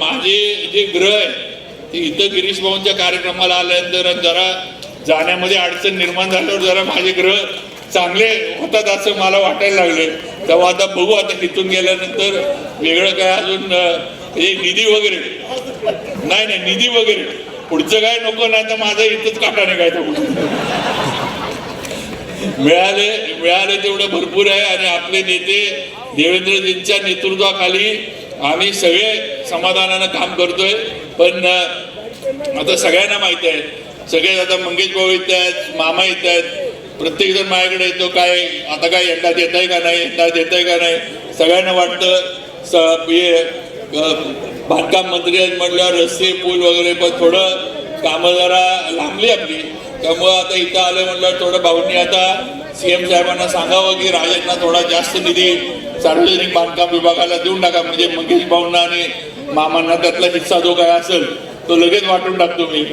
माझे जे ग्रह आहे ते इथं गिरीश भाऊंच्या कार्यक्रमाला आल्यानंतर जरा जाण्यामध्ये अडचण निर्माण झाल्यावर जरा माझे ग्रह चांगले होतात असं मला वाटायला लागले तेव्हा आता बघू आता तिथून गेल्यानंतर वेगळं काय अजून हे निधी वगैरे. नाही नाही निधी वगैरे. पुढचं काय नको नाही तर माझं इथंच काटा निघायचं कुठं मिळाले मिळाले तेवढं भरपूर आहे आणि आपले नेते देवेंद्रजींच्या नेतृत्वाखाली आम्ही सगळे समाधानानं काम करतोय. पण आता सगळ्यांना माहीत आहे. सगळे आता मंगेश भाऊ येत आहेत मामा येत आहेत. प्रत्येक जण माझ्याकडे येतो काय आता काय यंदा देत आहे का नाही यंदा देत आहे का नाही? सगळ्यांना वाटतं स- हे बांधकाम मंत्री आहेत म्हटल्यावर रस्ते पूल वगैरे पण थोडं कामं जरा लांबली आपली. त्यामुळं आता इथं आलं म्हटलं थोडं भाऊंनी आता सी एम साहेबांना सांगावं की राजांना थोडा जास्त निधी सार्वजनिक बांधकाम विभागाला देऊन टाका. म्हणजे मंगेश भाऊंना आणि मामांना त्यातला हिस्सा जो काय असेल तो लगेच वाटून टाकतो मी.